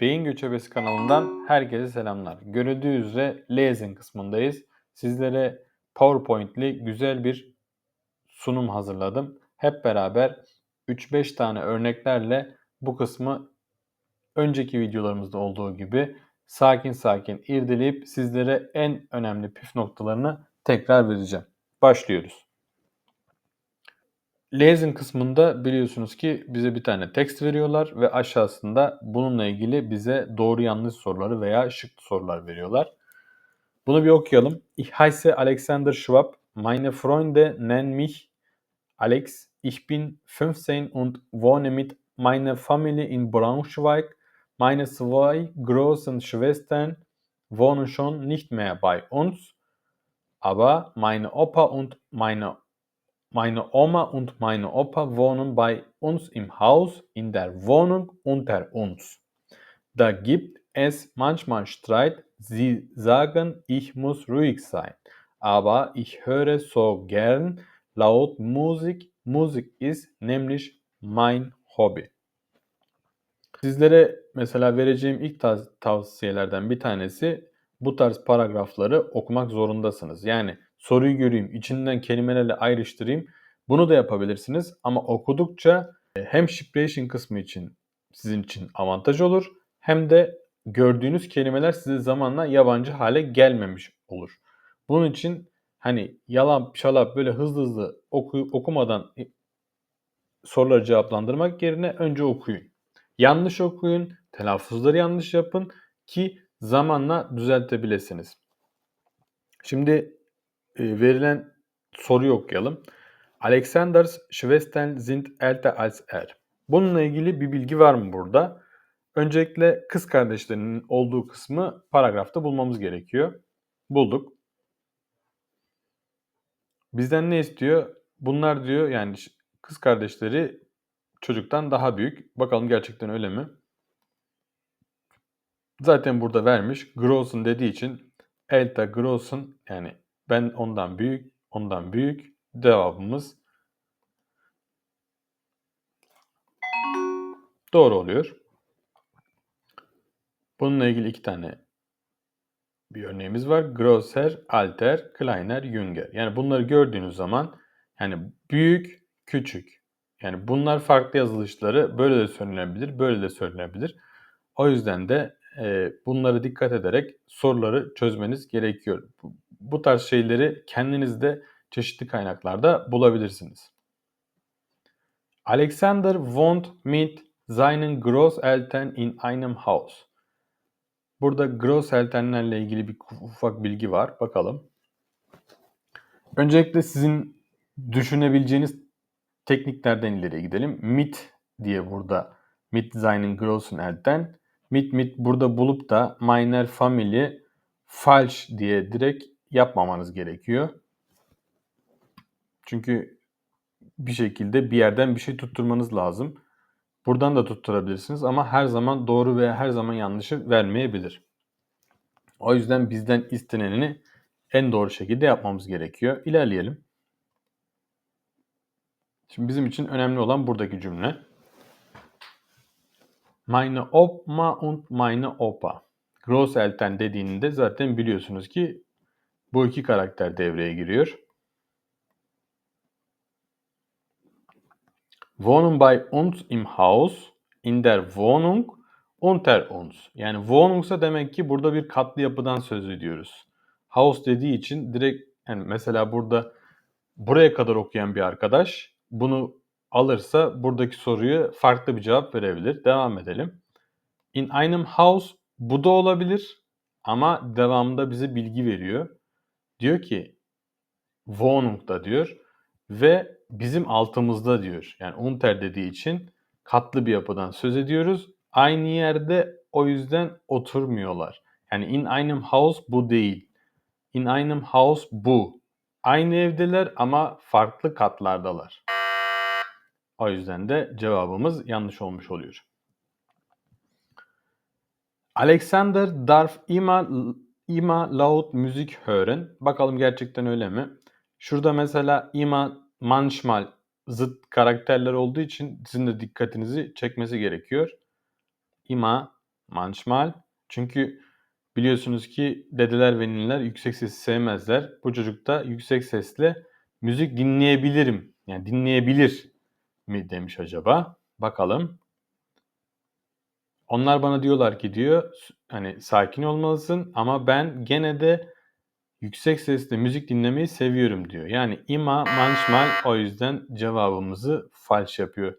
Beyin Göçebesi kanalından herkese selamlar. Görüldüğü üzere Lezin kısmındayız. Sizlere PowerPoint'li güzel bir sunum hazırladım. Hep beraber 3-5 tane örneklerle bu kısmı önceki videolarımızda olduğu gibi sakin sakin irdeleyip sizlere en önemli püf noktalarını tekrar vereceğim. Başlıyoruz. Lezin kısmında biliyorsunuz ki bize bir tane text veriyorlar ve aşağısında bununla ilgili bize doğru yanlış soruları veya şık sorular veriyorlar. Bunu bir okuyalım. Ich heiße Alexander Schwab. Meine Freunde nennen mich Alex. Ich bin 15 und wohne mit meiner Familie in Braunschweig. Meine zwei großen Schwestern wohnen schon nicht mehr bei uns, aber meine Opa und meine Meine Oma und meine Opa wohnen bei uns im Haus in der Wohnung unter uns. Da gibt es manchmal Streit. Sie sagen, ich muss ruhig sein. Aber ich höre so gern laut Musik. Musik ist nämlich mein Hobby. Sizlere mesela vereceğim ilk tav- tavsiyelerden bir tanesi bu tarz paragrafları okumak zorundasınız. Yani soruyu göreyim, içinden kelimelerle ayrıştırayım. Bunu da yapabilirsiniz ama okudukça e, hem shipration kısmı için sizin için avantaj olur hem de gördüğünüz kelimeler size zamanla yabancı hale gelmemiş olur. Bunun için hani yalan şalap böyle hızlı hızlı oku, okumadan e, soruları cevaplandırmak yerine önce okuyun. Yanlış okuyun, telaffuzları yanlış yapın ki zamanla düzeltebilirsiniz. Şimdi verilen soruyu okuyalım. Alexanders Schwestern sind älter als er. Bununla ilgili bir bilgi var mı burada? Öncelikle kız kardeşlerinin olduğu kısmı paragrafta bulmamız gerekiyor. Bulduk. Bizden ne istiyor? Bunlar diyor yani kız kardeşleri çocuktan daha büyük. Bakalım gerçekten öyle mi? Zaten burada vermiş. Grossen dediği için Elta Grossen yani ben ondan büyük, ondan büyük. Cevabımız doğru oluyor. Bununla ilgili iki tane bir örneğimiz var. Grosser, Alter, Kleiner, Jünger. Yani bunları gördüğünüz zaman yani büyük, küçük. Yani bunlar farklı yazılışları böyle de söylenebilir, böyle de söylenebilir. O yüzden de e, bunları dikkat ederek soruları çözmeniz gerekiyor. Bu, tarz şeyleri kendinizde çeşitli kaynaklarda bulabilirsiniz. Alexander wohnt mit seinen Großeltern in einem Haus. Burada Großelternlerle ilgili bir ufak bilgi var. Bakalım. Öncelikle sizin düşünebileceğiniz tekniklerden ileriye gidelim. Mit diye burada mit seinen Großeltern. Mit mit burada bulup da meiner Familie falsch diye direkt yapmamanız gerekiyor. Çünkü bir şekilde bir yerden bir şey tutturmanız lazım. Buradan da tutturabilirsiniz ama her zaman doğru veya her zaman yanlışı vermeyebilir. O yüzden bizden istenenini en doğru şekilde yapmamız gerekiyor. İlerleyelim. Şimdi bizim için önemli olan buradaki cümle. Meine Oma und meine Opa. Großeltern dediğinde zaten biliyorsunuz ki bu iki karakter devreye giriyor. Wohnen bei uns im Haus, in der Wohnung, unter uns. Yani Wohnungsa demek ki burada bir katlı yapıdan söz ediyoruz. House dediği için direkt yani mesela burada buraya kadar okuyan bir arkadaş bunu alırsa buradaki soruyu farklı bir cevap verebilir. Devam edelim. In einem Haus bu da olabilir ama devamında bize bilgi veriyor. Diyor ki Wohnung'da diyor ve bizim altımızda diyor. Yani unter dediği için katlı bir yapıdan söz ediyoruz. Aynı yerde o yüzden oturmuyorlar. Yani in einem Haus bu değil. In einem Haus bu. Aynı evdeler ama farklı katlardalar. O yüzden de cevabımız yanlış olmuş oluyor. Alexander darf immer, immer laut Musik hören. Bakalım gerçekten öyle mi? Şurada mesela ima manchmal zıt karakterler olduğu için sizin de dikkatinizi çekmesi gerekiyor. İma manchmal. Çünkü biliyorsunuz ki dedeler ve nineler yüksek sesi sevmezler. Bu çocuk da yüksek sesle müzik dinleyebilirim. Yani dinleyebilir mi demiş acaba? Bakalım. Onlar bana diyorlar ki diyor hani sakin olmalısın ama ben gene de yüksek sesle müzik dinlemeyi seviyorum diyor. Yani ima manchmal o yüzden cevabımızı falş yapıyor.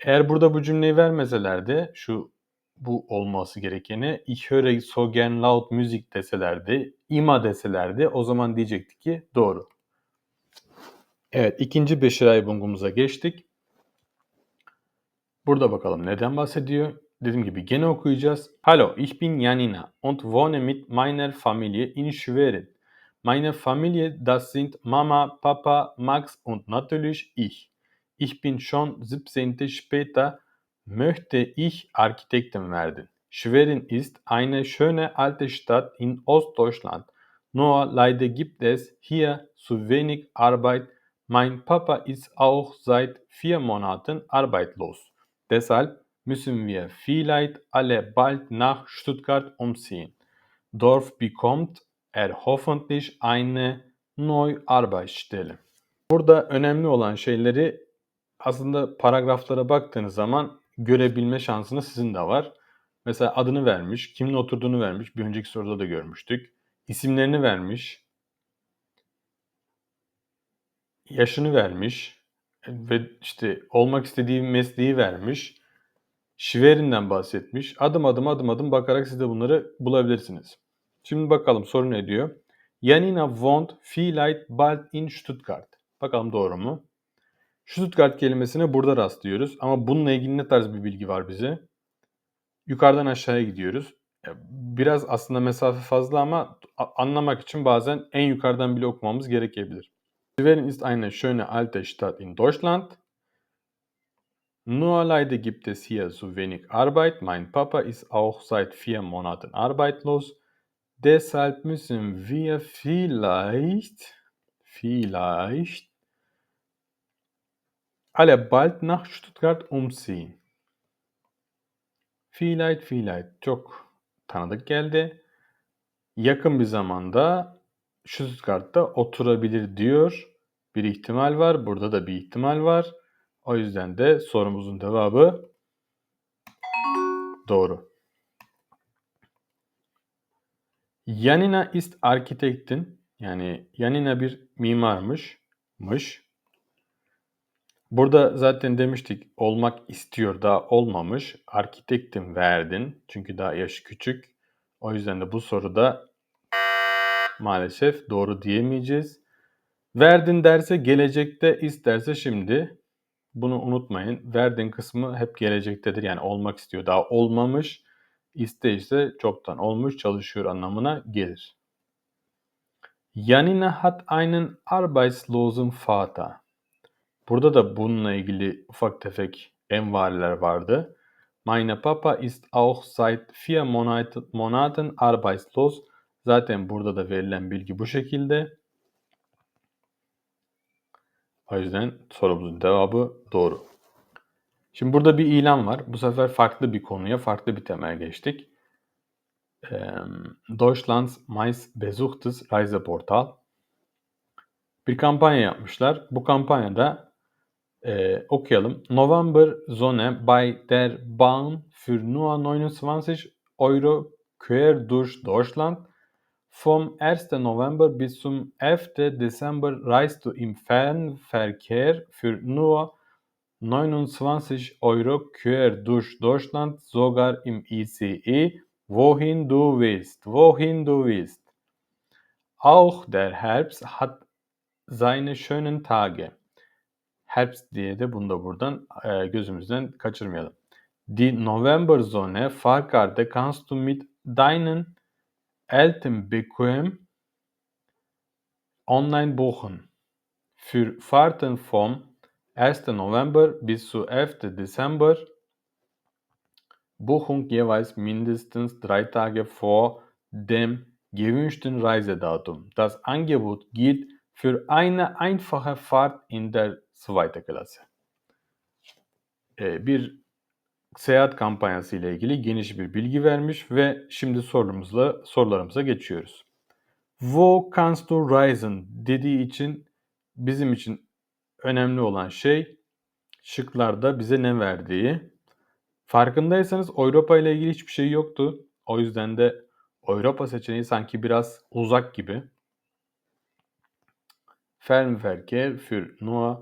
Eğer burada bu cümleyi vermeselerdi şu bu olması gerekeni ich höre so gern laut müzik deselerdi, ima deselerdi o zaman diyecektik ki doğru. Evet ikinci Beşiray bungumuza geçtik. Burada bakalım neden bahsediyor. Dediğim gibi gene okuyacağız. Hallo, ich bin Janina und wohne mit meiner Familie in Schwerin. Meine Familie, das sind Mama, Papa, Max und natürlich ich. Ich bin schon 17. später möchte ich Architekten werden. Schwerin ist eine schöne alte Stadt in Ostdeutschland. Nur leider gibt es hier zu wenig Arbeit. Mein Papa ist auch seit vier Monaten arbeitslos. Deshalb müssen wir vielleicht alle bald nach Stuttgart umziehen. Dorf bekommt er hoffentlich eine neue Arbeitsstelle. Burada önemli olan şeyleri aslında paragraflara baktığınız zaman görebilme şansınız sizin de var. Mesela adını vermiş, kimin oturduğunu vermiş. Bir önceki soruda da görmüştük. İsimlerini vermiş. Yaşını vermiş ve işte olmak istediği mesleği vermiş. Schwerin'den bahsetmiş. Adım adım adım adım bakarak siz de bunları bulabilirsiniz. Şimdi bakalım soru ne diyor? Janina wohnt vielleicht bald in Stuttgart. Bakalım doğru mu? Stuttgart kelimesine burada rastlıyoruz. Ama bununla ilgili ne tarz bir bilgi var bize? Yukarıdan aşağıya gidiyoruz. Biraz aslında mesafe fazla ama anlamak için bazen en yukarıdan bile okumamız gerekebilir. Schwerin ist eine schöne alte Stadt in Deutschland. Nur leider gibt es hier zu wenig Arbeit. Mein Papa ist auch seit vier Monaten arbeitslos. Deshalb müssen wir vielleicht, vielleicht alle bald nach Stuttgart umziehen. Vielleicht, vielleicht çok tanıdık geldi. Yakın bir zamanda Stuttgart'ta oturabilir diyor. Bir ihtimal var. Burada da bir ihtimal var. O yüzden de sorumuzun cevabı doğru. Yanina ist Architektin. Yani Yanina bir mimarmış. Mış. Burada zaten demiştik olmak istiyor daha olmamış. Arkitektim verdin. Çünkü daha yaşı küçük. O yüzden de bu soruda maalesef doğru diyemeyeceğiz. Verdin derse gelecekte isterse şimdi. Bunu unutmayın. Verdin kısmı hep gelecektedir. Yani olmak istiyor. Daha olmamış. İste ise çoktan olmuş çalışıyor anlamına gelir. Janina hat einen arbeitslosen Vater. Burada da bununla ilgili ufak tefek envariler vardı. Meine Papa ist auch seit vier Monaten arbeitslos. Zaten burada da verilen bilgi bu şekilde. O yüzden sorumuzun cevabı doğru. Şimdi burada bir ilan var. Bu sefer farklı bir konuya, farklı bir temaya geçtik. Deutschlands meist besuchtes Reiseportal. Bir kampanya yapmışlar. Bu kampanyada e, okuyalım. November Zone bei der Bahn für nur 29 Euro quer durch Deutschland Vom 1. November bis zum 11. Dezember reist du im Fernverkehr für nur 29 Euro quer durch Deutschland, sogar im ICE, wohin du willst, wohin du willst. Auch der Herbst hat seine schönen Tage. Herbst diye de bunu da buradan e, gözümüzden kaçırmayalım. Die Novembersonne Fahrkarte kannst du mit deinen Elten bequem online buchen. Für Fahrten vom 1. November bis zu 11. Dezember. Buchung jeweils mindestens drei Tage vor dem gewünschten Reisedatum. Das Angebot gilt für eine einfache Fahrt in der zweiten Klasse. Bir seyahat kampanyası ile ilgili geniş bir bilgi vermiş ve şimdi sorumuzla sorularımıza geçiyoruz. Wo kannst du reisen dediği için bizim için önemli olan şey şıklarda bize ne verdiği. Farkındaysanız Avrupa ile ilgili hiçbir şey yoktu. O yüzden de Avrupa seçeneği sanki biraz uzak gibi. Fernverkehr für nur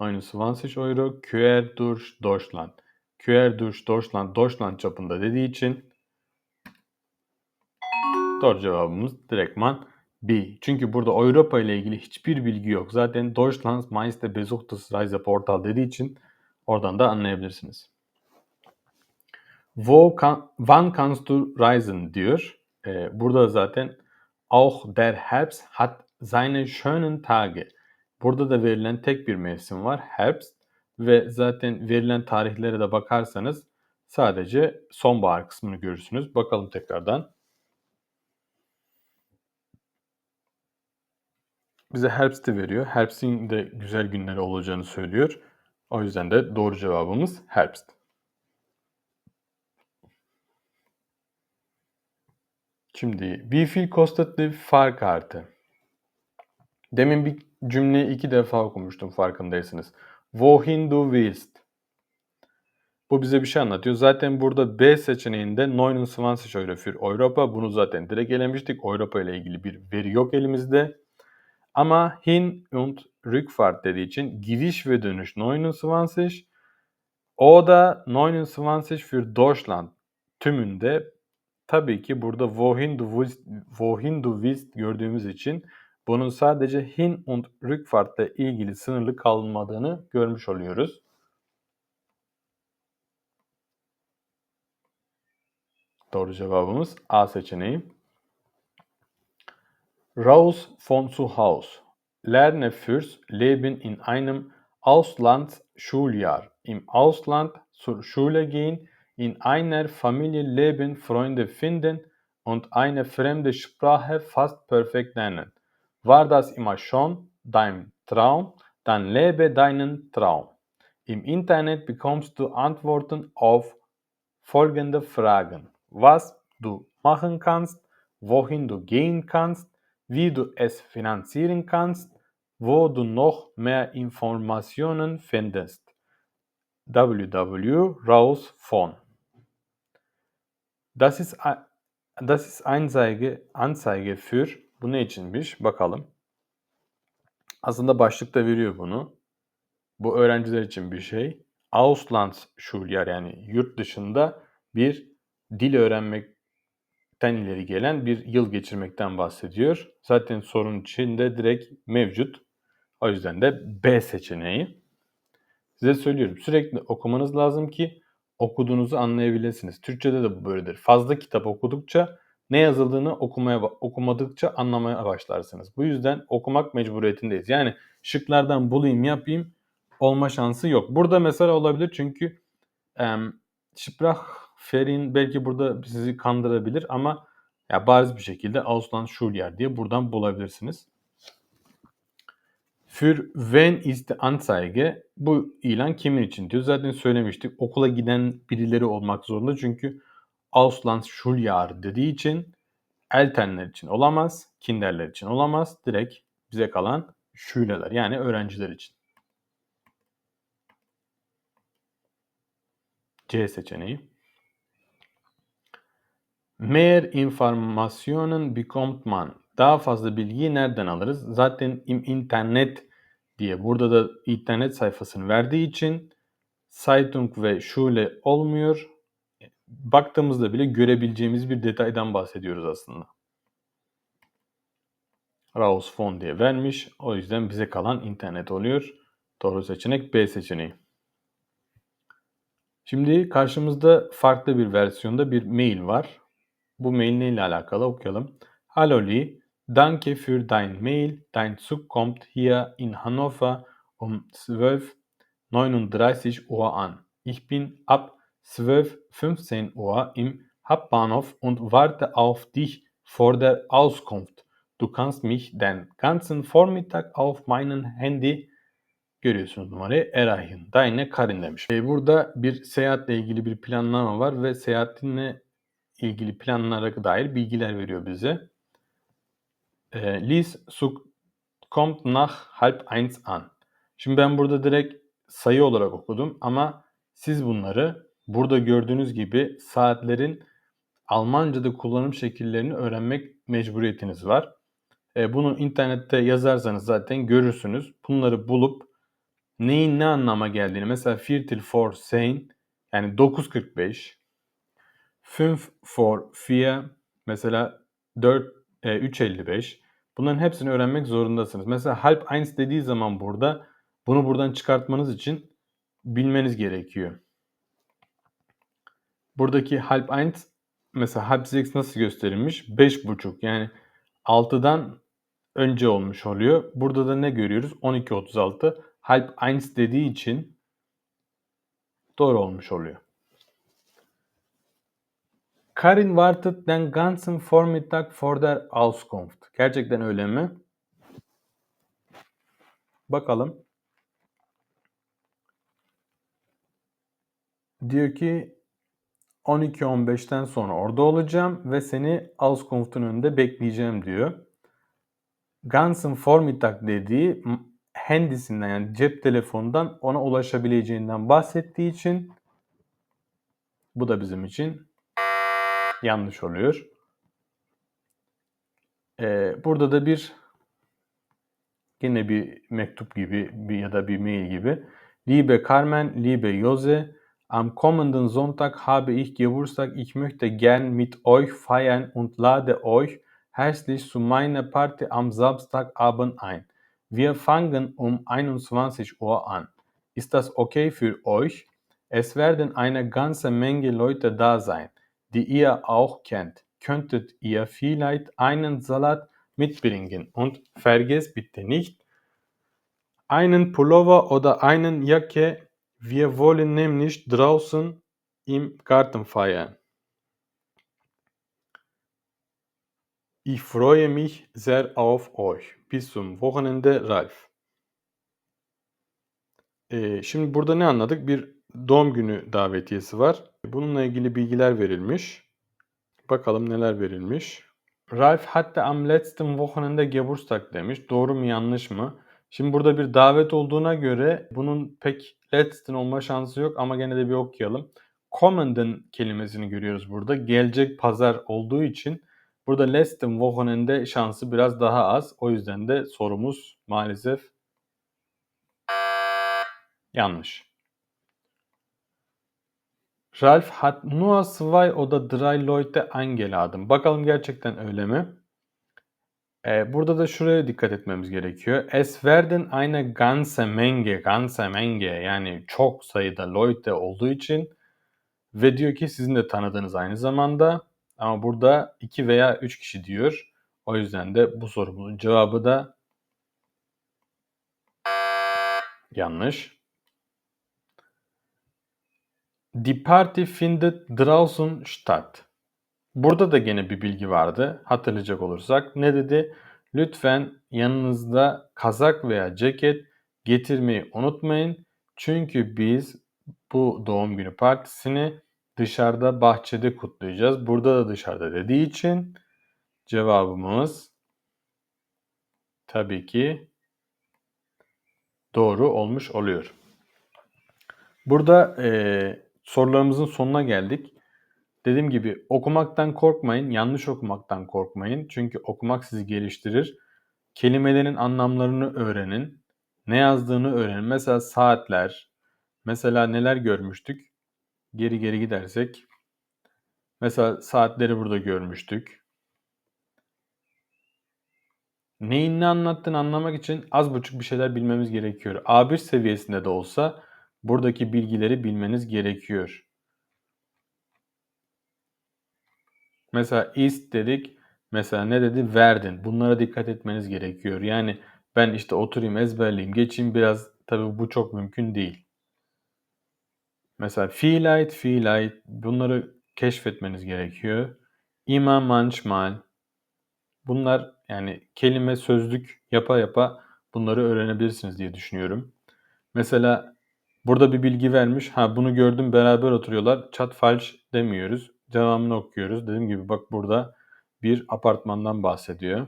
29 Euro quer durch Deutschland. Quer durch Deutschland, Deutschland çapında dediği için doğru cevabımız direktman B. Çünkü burada Avrupa ile ilgili hiçbir bilgi yok. Zaten Deutschland meiste besuchtes Reiseportal dediği için oradan da anlayabilirsiniz. Wo kan, wann kannst du reisen diyor. Ee, burada zaten auch der Herbst hat seine schönen Tage. Burada da verilen tek bir mevsim var. Herbst ve zaten verilen tarihlere de bakarsanız sadece sonbahar kısmını görürsünüz. Bakalım tekrardan. Bize Herbst'i veriyor. Herbst'in de güzel günleri olacağını söylüyor. O yüzden de doğru cevabımız Herbst. Şimdi wie viel kostet die Fahrkarte? Demin bir cümleyi iki defa okumuştum farkındaysanız. Wohin du willst? Bu bize bir şey anlatıyor. Zaten burada B seçeneğinde 29 Euro für Europa. Bunu zaten direkt elemiştik. Avrupa ile ilgili bir veri yok elimizde. Ama hin und Rückfahrt dediği için gidiş ve dönüş 29. O da 29 für Deutschland tümünde tabii ki burada wohin du willst, wohin du willst gördüğümüz için bunun sadece hin und Rückfahrt ile ilgili sınırlı kalmadığını görmüş oluyoruz. Doğru cevabımız A seçeneği. Raus von zu Hause. Lerne fürs Leben in einem Auslandsschuljahr. Im Ausland zur Schule gehen, in einer Familie leben, Freunde finden und eine fremde Sprache fast perfekt lernen. War das immer schon dein Traum? Dann lebe deinen Traum. Im Internet bekommst du Antworten auf folgende Fragen. Was du machen kannst, wohin du gehen kannst, wie du es finanzieren kannst, wo du noch mehr Informationen findest. www.rausphone. Das ist, das ist Anzeige, Anzeige für, bu ne içinmiş bakalım. Aslında başlıkta veriyor bunu. Bu öğrenciler için bir şey. Auslandsschuljahr yani yurt dışında bir dil öğrenmek ten ileri gelen bir yıl geçirmekten bahsediyor. Zaten sorun içinde direkt mevcut. O yüzden de B seçeneği. Size söylüyorum sürekli okumanız lazım ki okuduğunuzu anlayabilirsiniz. Türkçede de bu böyledir. Fazla kitap okudukça ne yazıldığını okumaya okumadıkça anlamaya başlarsınız. Bu yüzden okumak mecburiyetindeyiz. Yani şıklardan bulayım yapayım olma şansı yok. Burada mesela olabilir çünkü um, Ferin belki burada sizi kandırabilir ama ya bariz bir şekilde Ausland Schuljahr diye buradan bulabilirsiniz. Für wen ist die Anzeige? Bu ilan kimin için diyor. Zaten söylemiştik. Okula giden birileri olmak zorunda. Çünkü Ausland Schuljahr dediği için Elternler için olamaz. Kinderler için olamaz. Direkt bize kalan Schülerler yani öğrenciler için. C seçeneği. Mehr Informationen bekommt man. Daha fazla bilgiyi nereden alırız? Zaten im internet diye burada da internet sayfasını verdiği için Zeitung ve Schule olmuyor. Baktığımızda bile görebileceğimiz bir detaydan bahsediyoruz aslında. Raus von diye vermiş. O yüzden bize kalan internet oluyor. Doğru seçenek B seçeneği. Şimdi karşımızda farklı bir versiyonda bir mail var. Bu mail neyle alakalı okuyalım. Hallo Lee, danke für dein Mail. Dein Zug kommt hier in Hannover um 12.39 Uhr an. Ich bin ab 12.15 Uhr im Hauptbahnhof und warte auf dich vor der Auskunft. Du kannst mich den ganzen Vormittag auf meinem Handy Görüyorsunuz numarayı. Eray'ın. Deine Karin demiş. E, burada bir seyahatle ilgili bir planlama var ve seyahatinle ilgili planlara dair bilgiler veriyor bize. E, Lies kommt nach halb eins an. Şimdi ben burada direkt sayı olarak okudum ama siz bunları burada gördüğünüz gibi saatlerin Almanca'da kullanım şekillerini öğrenmek mecburiyetiniz var. E, bunu internette yazarsanız zaten görürsünüz. Bunları bulup neyin ne anlama geldiğini mesela Viertel for sein yani 9.45 5 for 4 mesela 4 e, 3.55 bunların hepsini öğrenmek zorundasınız. Mesela halp eins dediği zaman burada bunu buradan çıkartmanız için bilmeniz gerekiyor. Buradaki halp eins mesela halp sechs nasıl gösterilmiş? 5.5 yani 6'dan önce olmuş oluyor. Burada da ne görüyoruz? 12.36 halp eins dediği için doğru olmuş oluyor. Karin wartet den ganzen Vormittag vor der Auskunft. Gerçekten öyle mi? Bakalım. Diyor ki 12-15'ten sonra orada olacağım ve seni Auskunft'un önünde bekleyeceğim diyor. Ganzen Vormittag dediği handisinden yani cep telefonundan ona ulaşabileceğinden bahsettiği için bu da bizim için yanlış oluyor. Ee, burada da bir yine bir mektup gibi bir, ya da bir mail gibi. Liebe Carmen, liebe Jose, am kommenden Sonntag habe ich Geburtstag. Ich möchte gern mit euch feiern und lade euch herzlich zu meiner Party am Samstagabend ein. Wir fangen um 21 Uhr an. Ist das okay für euch? Es werden eine ganze Menge Leute da sein die ihr auch kennt, könntet ihr vielleicht einen Salat mitbringen und vergesst bitte nicht einen Pullover oder einen Jacke. Wir wollen nämlich draußen im Garten feiern. Ich freue mich sehr auf euch. Bis zum Wochenende, Ralf. Ee, şimdi burada ne anladık? Bir doğum günü davetiyesi var. Bununla ilgili bilgiler verilmiş. Bakalım neler verilmiş. Ralf hatte am letzten Wochenende Geburtstag demiş. Doğru mu yanlış mı? Şimdi burada bir davet olduğuna göre bunun pek letzten olma şansı yok ama gene de bir okuyalım. Kommenden kelimesini görüyoruz burada. Gelecek pazar olduğu için burada letzten Wochenende şansı biraz daha az. O yüzden de sorumuz maalesef yanlış. Ralf hat nur zwei oder drei Leute eingeladen. Bakalım gerçekten öyle mi? Ee, burada da şuraya dikkat etmemiz gerekiyor. Es werden eine ganze Menge, ganze Menge yani çok sayıda Leute olduğu için ve diyor ki sizin de tanıdığınız aynı zamanda ama burada 2 veya 3 kişi diyor. O yüzden de bu sorumuzun cevabı da yanlış. Die Party findet draußen statt. Burada da gene bir bilgi vardı. Hatırlayacak olursak ne dedi? Lütfen yanınızda kazak veya ceket getirmeyi unutmayın. Çünkü biz bu doğum günü partisini dışarıda bahçede kutlayacağız. Burada da dışarıda dediği için cevabımız tabii ki doğru olmuş oluyor. Burada e, sorularımızın sonuna geldik. Dediğim gibi okumaktan korkmayın, yanlış okumaktan korkmayın. Çünkü okumak sizi geliştirir. Kelimelerin anlamlarını öğrenin. Ne yazdığını öğrenin. Mesela saatler, mesela neler görmüştük? Geri geri gidersek. Mesela saatleri burada görmüştük. Neyin ne anlattığını anlamak için az buçuk bir şeyler bilmemiz gerekiyor. A1 seviyesinde de olsa buradaki bilgileri bilmeniz gerekiyor. Mesela ist dedik. Mesela ne dedi? Verdin. Bunlara dikkat etmeniz gerekiyor. Yani ben işte oturayım ezberleyeyim geçeyim biraz tabii bu çok mümkün değil. Mesela vielleicht, vielleicht bunları keşfetmeniz gerekiyor. İma manchmal. Bunlar yani kelime sözlük yapa yapa bunları öğrenebilirsiniz diye düşünüyorum. Mesela burada bir bilgi vermiş. Ha bunu gördüm beraber oturuyorlar. Çat falş demiyoruz. Devamını okuyoruz. Dediğim gibi bak burada bir apartmandan bahsediyor.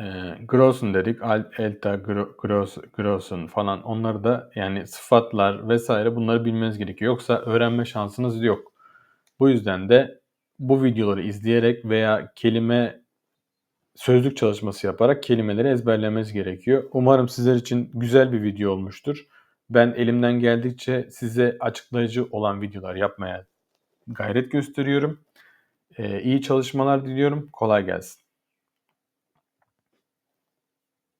E, Grossen dedik. Elta, Gro, Gross, Grossen falan. Onları da yani sıfatlar vesaire bunları bilmeniz gerekiyor. Yoksa öğrenme şansınız yok. Bu yüzden de bu videoları izleyerek veya kelime sözlük çalışması yaparak kelimeleri ezberlemeniz gerekiyor. Umarım sizler için güzel bir video olmuştur. Ben elimden geldikçe size açıklayıcı olan videolar yapmaya gayret gösteriyorum. Ee, iyi çalışmalar diliyorum. Kolay gelsin.